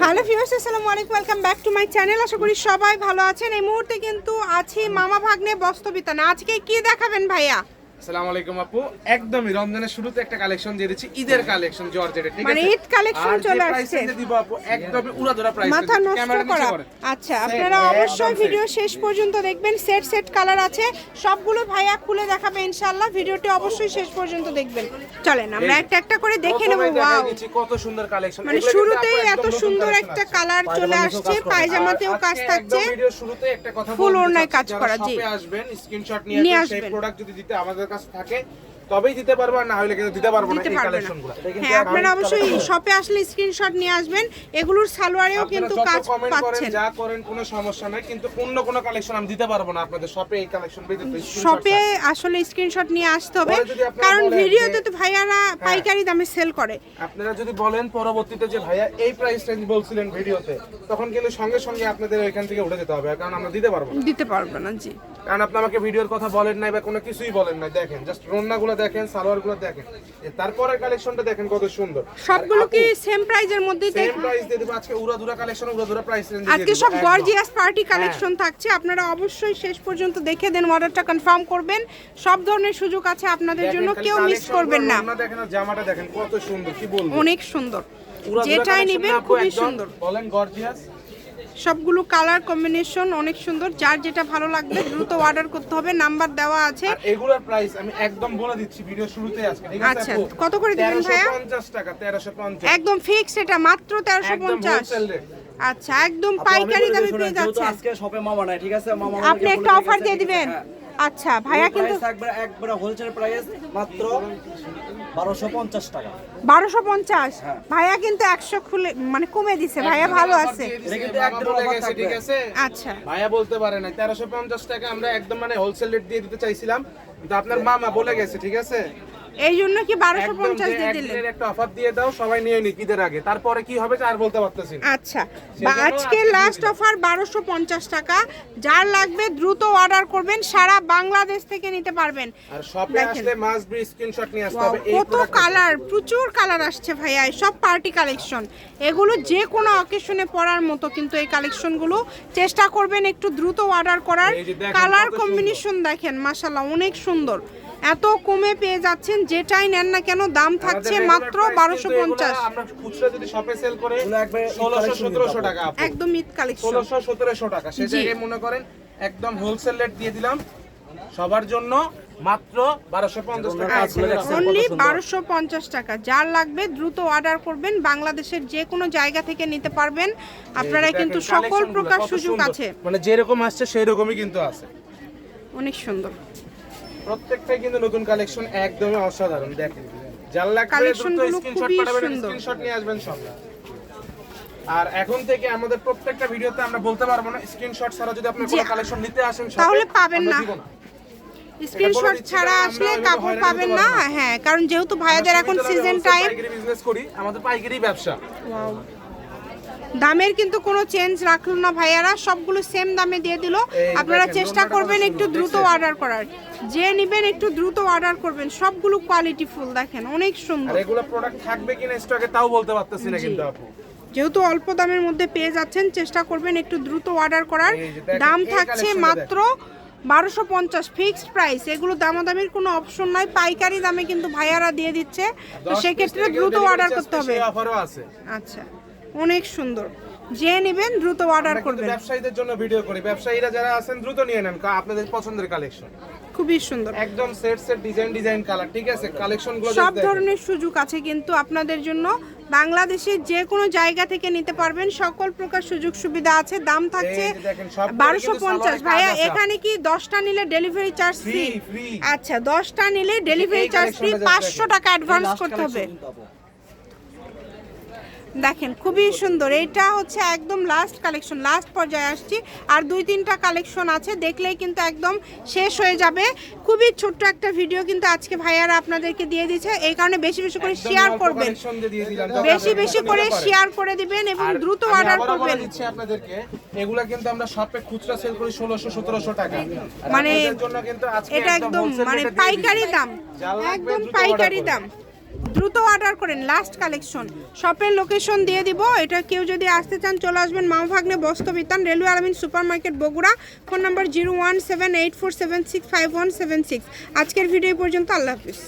Hello viewers আসসালামু আলাইকুম welcome back to my channel আশা করি সবাই ভালো আছেন। এই মুহূর্তে কিন্তু আছি মামা ভাগ্নে বস্তবিতানা আজকে কি দেখাবেন ভাইয়া? আসসালামু আলাইকুম আপু। একদমই রমজানের শুরুতে একটা কালেকশন দিয়ে দিচ্ছি ঈদের কালেকশন জর্জেটে ঠিক মানে ঈদ collection আর যে চলে আসছে। টা দিব আপু একদমই উড়াধুরা প্রাইস মাথা নষ্ট করা। আচ্ছা আপনারা অবশ্যই ভিডিও শেষ পর্যন্ত দেখবেন সেট সেট কালার আছে। সবগুলো ভাইয়া খুলে দেখাবে ইনশাআল্লাহ ভিডিওটি অবশ্যই শেষ পর্যন্ত দেখবেন। চলেন আমরা একটা একটা করে দেখে নেব ওয়াও। কত সুন্দর কালেকশন মানে শুরুতেই এত সুন্দর একটা কালার চলে আসছে পায়জামাতেও কাজ থাকছে। ভিডিও শুরুতে একটা কথা বলতে ওড়নায় কাজ করা, জি। আসবেন স্ক্রিনশট নিয়ে আসবেন। প্রোডাক্ট যদি দিতে আমাদের কাছে থাকে তবেই দিতে পারব না হলে কিন্তু দিতে পারব না এই কালেকশনগুলো হ্যাঁ আপনারা অবশ্যই শপে আসলে স্ক্রিনশট নিয়ে আসবেন। এগুলোর সালোয়ারেও কিন্তু কাজ পাচ্ছেন। যা করেন কোনো সমস্যা নাই কিন্তু অন্য কোনো কালেকশন আমি দিতে পারব না আপনাদের শপে এই কালেকশন শপে আসলে স্ক্রিনশট নিয়ে আসতে হবে। কারণ ভিডিওতে হ্যাঁ। তো ভাইয়ারা পাইকারি দামে সেল করে। আপনারা যদি বলেন পরবর্তীতে যে ভাইয়া এই প্রাইস রেঞ্জ বলছিলেন ভিডিওতে তখন কিন্তু সঙ্গে সঙ্গে আপনাদের ওইখান থেকে উঠে যেতে হবে কারণ আমরা দিতে পারব না। দিতে পারবে না জি। কারণ আপনি আমাকে ভিডিওর কথা বলেন নাই বা কোনো কিছুই বলেন নাই দেখেন জাস্ট রন্নাগুলো দেখেন সালোয়ারগুলো দেখেন। তারপরের কালেকশনটা দেখেন কত সুন্দর। সবগুলো কি সেম প্রাইজের মধ্যেই সেম প্রাইস দিয়ে দেবো। আজকে উড়াধুরা কালেকশন উড়াধুরা প্রাইস রেঞ্জ আজকে সব গর্জিয়াস পার্টি কালেকশন থাকছে। আপনারা অবশ্যই শেষ পর্যন্ত দেখে দেন অর্ডারটা কনফার্ম করবেন। সব ধরনের সুযোগ আছে আপনাদের জন্য কেউ মিস করবেন না। দেখেন জামাটা দেখেন কত সুন্দর কি বলব? অনেক সুন্দর। যেটাই নেবেন খুবই সুন্দর। বলেন গর্জিয়াস সবগুলো কালার কম্বিনেশন অনেক সুন্দর। যার যেটা ভালো লাগবে দ্রুত অর্ডার করতে হবে। নাম্বার দেওয়া আছে। এগুলোর প্রাইস আমি একদম বলে দিচ্ছি ভিডিও শুরুতে আজকে ঠিক আছে? আচ্ছা, কত করে দিবেন ভাইয়া? 1350 টাকা 1350 একদম ফিক্স এটা মাত্র তেরোশো একদম পঞ্চাশ wholesale rate। আচ্ছা একদম পাইকারি দামে পেয়ে যাচ্ছে আজকে শপে মামা নাই ঠিক আছে? মামা আপনি একটা অফার দিয়ে দিবেন। আচ্ছা ভাইয়া কিন্তু একবার একবার হোলসেল প্রাইস মাত্র বারোশো পঞ্চাশ টাকা। বারোশো পঞ্চাশ? ভাইয়া কিন্তু একশো খুলে মানে কমে দিছে। ভাইয়া ভালো আছে। আচ্ছা। ভাইয়া বলতে পারে না তেরোশো পঞ্চাশ টাকা আমরা একদম মানে হোলসেল রেট দিয়ে দিতে চাইছিলাম। কিন্তু আপনার মামা বলে গেছে ঠিক আছে? এই জন্য কি বারোশো একদম পঞ্চাশ যে দিয়ে দিলেন? একটা অফার দিয়ে দাও সবাই নিয়ে নিক ঈদের আগে। তারপরে কি হবে আর বলতে পারতেছি আচ্ছা আজকে লাস্ট অফার বারোশো পঞ্চাশ টাকা। যার লাগবে দ্রুত অর্ডার করবেন সারা বাংলাদেশ থেকে নিতে পারবেন। আর শপে আসলে মাস্ট বি স্ক্রিনশট নিয়ে আসতে হবে। এই কত কালার প্রচুর কালার আসছে ভাইয়া সব পার্টি কালেকশন এগুলো যে কোনো অকেশনে পরার মতো কিন্তু এই কালেকশনগুলো চেষ্টা করবেন একটু দ্রুত অর্ডার করার। কালার কম্বিনেশন দেখেন মাশাল্লাহ অনেক সুন্দর। এত কমে পেয়ে যাচ্ছেন যেটাই নেন না কেন দাম থাকছে মাত্র বারোশো পঞ্চাশ। খুচরা যদি শপে সেল করে এগুলো একবারে ঈদ ষোলোশো সতেরোশো টাকা। একদম ঈদ কালেকশন ষোলোশো সতেরোশো টাকা। সে জায়গায় মনে করেন একদম হোলসেল রেট দিয়ে দিলাম। সবার জন্য মাত্র বারোশো পঞ্চাশ টাকা। অনলি বারোশো পঞ্চাশ যার লাগবে দ্রুত অর্ডার করবেন। বাংলাদেশের যে কোনো জায়গা থেকে নিতে পারবেন। আপনারা কিন্তু সকল প্রকার সুযোগ আছে। মানে যেরকম আসছে সেই রকমই কিন্তু আছে। অনেক সুন্দর। প্রত্যেকটাই কিন্তু নতুন কালেকশন একদমই অসাধারণ দেখেন। যার লাগবে Collection দ্রুত স্ক্রিনশট পাঠাবেন স্ক্রিনশট নিয়ে আসবেন সব। আর এখন থেকে আমাদের প্রত্যেকটা ভিডিওতে আমরা বলতে পারব না স্ক্রিনশট ছাড়া যদি আপনি কোনো কালেকশন নিতে আসেন তাহলে পাবেন না। স্ক্রিনশট ছাড়া আসলে কাপড় পাবেন না। হ্যাঁ কারণ যেহেতু ভাইয়াদের এখন সিজন টাইম বিজনেস করি আমাদের পাইকারি ব্যবসা। দামের কিন্তু কোনো চেঞ্জ রাখল না ভাইয়ারা সবগুলো সেম দামে দিয়ে দিল। আপনারা চেষ্টা করবেন একটু দ্রুত অর্ডার করার। যে নেবেন একটু দ্রুত অর্ডার করবেন সবগুলো কোয়ালিটি ফুল দেখেন অনেক সুন্দর। এগুলো প্রোডাক্ট থাকবে কিনা স্টকে তাও বলতে পারতেছি না কিন্তু আপু। যেহেতু অল্প দামের মধ্যে পেয়ে যাচ্ছেন চেষ্টা করবেন একটু দ্রুত অর্ডার করার। দাম থাকছে মাত্র বারোশো পঞ্চাশ ফিক্সড প্রাইস এগুলো দামাদামির কোনো অপশন নাই পাইকারি দামে কিন্তু ভাইয়ারা দিয়ে দিচ্ছে। তো সেক্ষেত্রে দ্রুত অর্ডার করতে হবে। আচ্ছা। অনেক সুন্দর। যে নেবেন দ্রুত অর্ডার করবেন। ব্যবসায়ীদের জন্য ভিডিও করি। ব্যবসায়ীরা যারা আছেন দ্রুত নিয়ে নেন আপনাদের পছন্দের কালেকশন খুবই সুন্দর। একদম set set design design colour ঠিক আছে? কালেকশনগুলো সব ধরনের সুযোগ আছে কিন্তু আপনাদের জন্য। বাংলাদেশের যে কোনো জায়গা থেকে নিতে পারবেন। সকল প্রকার সুযোগ সুবিধা আছে। দাম থাকছে বারোশো পঞ্চাশ। ভাইয়া এখানে কি দশটা নিলে ডেলিভারি চার্জ ফ্রি। আচ্ছা দশটা নিলে ডেলিভারি চার্জ ফ্রি পাঁচশো টাকা অ্যাডভান্স করতে হবে। দেখেন খুবই সুন্দর। এটা হচ্ছে একদম লাস্ট কালেকশন লাস্ট পর্যায়ে আসছি। আর দুই তিনটা কালেকশন আছে দেখলেই কিন্তু একদম শেষ হয়ে যাবে। খুবই ছোট্ট একটা ভিডিও কিন্তু আজকে ভাইয়ারা আপনাদেরকে দিয়ে দিচ্ছে এই কারণে বেশি বেশি করে শেয়ার করবেন। বেশি বেশি করে শেয়ার করে দিবেন এবং দ্রুত অর্ডার করবেন। দিচ্ছি আপনাদেরকে এগুলা কিন্তু আমরা শপে খুচরা সেল করি ষোলোশো সতেরোশো টাকা। মানে জন্য কিন্তু আজকে এটা একদম মানে পাইকারি দাম একদম পাইকারি দাম। দ্রুত অর্ডার করেন লাস্ট কালেকশন শপের লোকেশন দিয়ে দিব। এটা কেউ যদি আসতে চান, চলে আসবেন মাও ভাগ্নে বস্তবিতান রেলওয়ে আলমিন super market Bogura. Phone number zero one seven eight four seven six five one seven six আজকের ভিডিও পর্যন্ত, আল্লাহ হাফিজ।